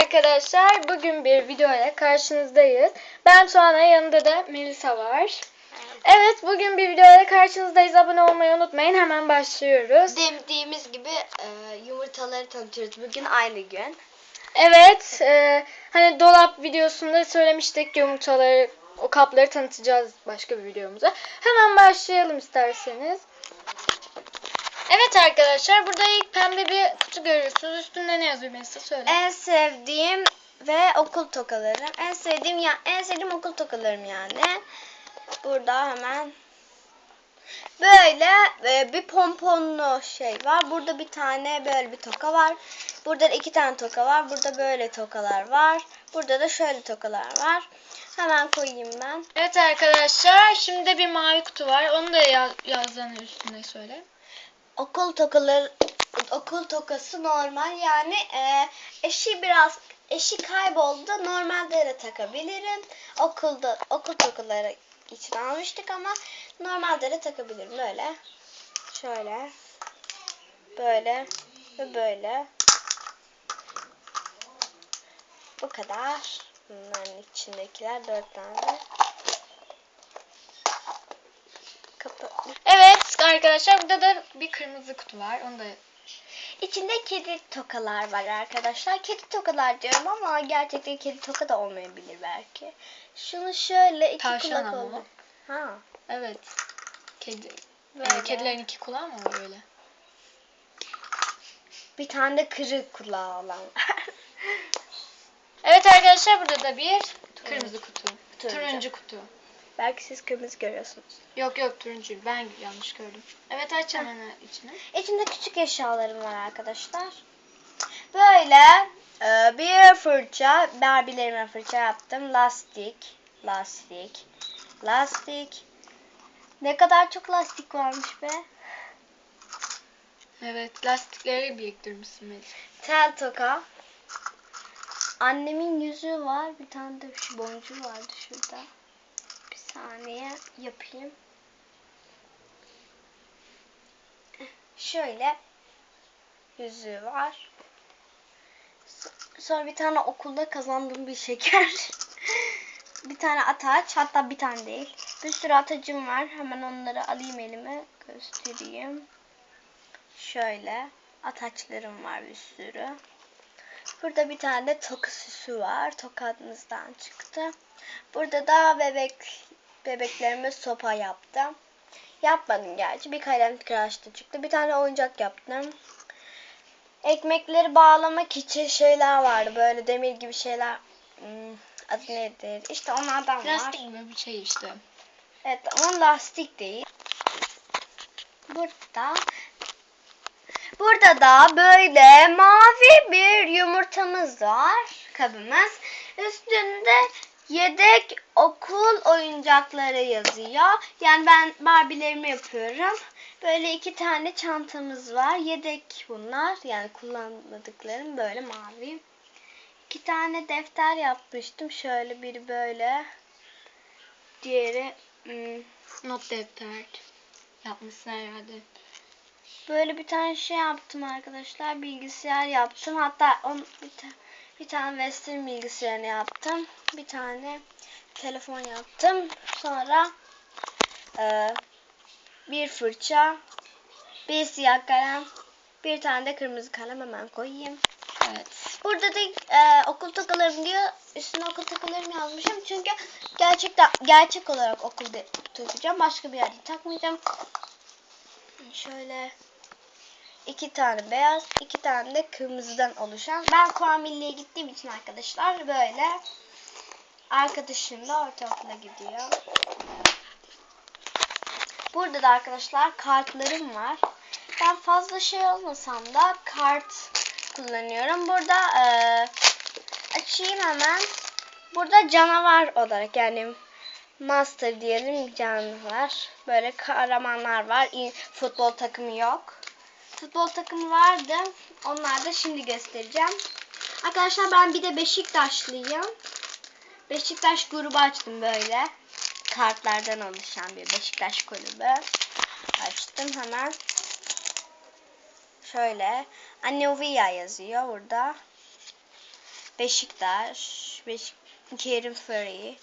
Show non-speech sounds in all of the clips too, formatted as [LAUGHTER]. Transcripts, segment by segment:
arkadaşlar. Bugün bir video ile karşınızdayız. Ben Tuana, yanında da Melisa var. Evet, bugün bir video ile karşınızdayız. Abone olmayı unutmayın. Hemen başlıyoruz. Dediğimiz gibi e, yumurtaları tanıtıyoruz bugün aynı gün. Evet, e, hani dolap videosunda söylemiştik yumurtaları, o kapları tanıtacağız başka bir videomuza. Hemen başlayalım isterseniz. Evet arkadaşlar, burada ilk pembe bir kutu görüyorsunuz. Üstünde ne yazıyor Melisa söyle. En sevdiğim ve okul tokalarım. En sevdiğim ya en sevdiğim okul tokalarım yani. Burada hemen böyle e, bir pomponlu şey var. Burada bir tane böyle bir toka var. Burada da iki tane toka var. Burada böyle tokalar var. Burada da şöyle tokalar var. Hemen koyayım ben. Evet arkadaşlar, şimdi de bir mavi kutu var. Onu da ya- yazdığını üstünde söyle. Okul tokaları okul tokası normal. Yani e, eşi biraz eşi kayboldu. Normalde de takabilirim. Okulda okul tokaları için almıştık ama normalde de takabilirim. Böyle şöyle böyle ve böyle. Bu kadar. Bunların içindekiler dört tane Evet arkadaşlar, burada da bir kırmızı kutu var. Onu da İçinde kedi tokalar var arkadaşlar. Kedi tokalar diyorum ama gerçekten kedi toka da olmayabilir belki. Şunu şöyle iki Tavşan kulak ama oldu. Ha. Evet. Kedi. Böyle. Ee, kedilerin iki kulağı mı var öyle? Bir tane de kırık kulağı olan var. [LAUGHS] Evet arkadaşlar burada da bir kırmızı kutu. Turuncu. Turuncu kutu. Belki siz kırmızı görüyorsunuz. Yok yok turuncu. Ben yanlış gördüm. Evet aç hemen içini. İçinde küçük eşyalarım var arkadaşlar. Böyle e, bir fırça, Barbie'lerime fırça yaptım. Lastik, lastik, lastik. Ne kadar çok lastik varmış be. Evet lastikleri biriktirmişsin Melisa. Tel toka. Annemin yüzüğü var. Bir tane de şu boncuğu vardı şurada. Saniye yapayım. Şöyle yüzüğü var. So- Sonra bir tane okulda kazandığım bir şeker. [LAUGHS] bir tane ataç. Hatta bir tane değil. Bir sürü atacım var. Hemen onları alayım elime. Göstereyim. Şöyle. Ataçlarım var bir sürü. Burada bir tane toka süsü var. Tokatımızdan çıktı. Burada da bebek bebeklerime sopa yaptım. Yapmadım gerçi. Bir kalem tıraşta çıktı. Bir tane oyuncak yaptım. Ekmekleri bağlamak için şeyler vardı. Böyle demir gibi şeyler. Hmm, adı nedir? İşte onlardan var. Lastik gibi bir şey işte. Evet ama lastik değil. Burada Burada da böyle mavi bir yumurtamız var. Kabımız. Üstünde yedek okul oyuncakları yazıyor. Yani ben Barbie'lerimi yapıyorum. Böyle iki tane çantamız var. Yedek bunlar. Yani kullanmadıklarım böyle mavi. İki tane defter yapmıştım. Şöyle biri böyle. Diğeri hmm, Not defter. Yapmışsın herhalde. Böyle bir tane şey yaptım arkadaşlar. Bilgisayar yaptım. Hatta on, bir, ta- bir tane Western bilgisayarını yaptım. Bir tane telefon yaptım. Sonra e, bir fırça, bir siyah kalem, bir tane de kırmızı kalem hemen koyayım. Evet. Burada da e, okul takılarım diyor. Üstüne okul takılarım yazmışım. Çünkü gerçekten gerçek olarak okulda takacağım. Başka bir yerde takmayacağım. Şöyle iki tane beyaz, iki tane de kırmızıdan oluşan. Ben Kuan Milli'ye gittiğim için arkadaşlar böyle. Arkadaşım da ortaokula gidiyor. Burada da arkadaşlar kartlarım var. Ben fazla şey olmasam da kart kullanıyorum. Burada eee, açayım hemen. Burada canavar olarak yani master diyelim canavar. Böyle kahramanlar var. Futbol takımı yok. Futbol takımı vardı. Onları da şimdi göstereceğim. Arkadaşlar ben bir de Beşiktaşlıyım. Beşiktaş grubu açtım böyle. Kartlardan oluşan bir Beşiktaş kulübü. Açtım hemen. Şöyle. Anne Uvia yazıyor burada. Beşiktaş, Beşik Kerim Feri,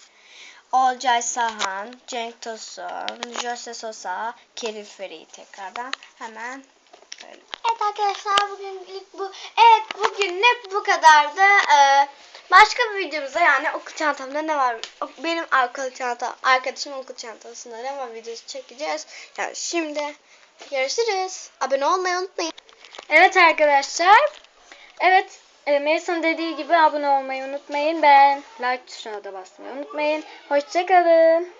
Olcay Sahan, Cenk Tosun, Jose Sosa, Kerim Feri tekrardan hemen Evet arkadaşlar bugünlük bu. Evet bugünlük bu kadardı. Ee, başka bir videomuzda yani okul çantamda ne var? Benim okul çantam, arkadaşımın okul çantasında ne var videosu çekeceğiz. Yani şimdi görüşürüz. Abone olmayı unutmayın. Evet arkadaşlar. Evet. E, Melisa'nın dediği gibi abone olmayı unutmayın. Ben like tuşuna da basmayı unutmayın. Hoşçakalın.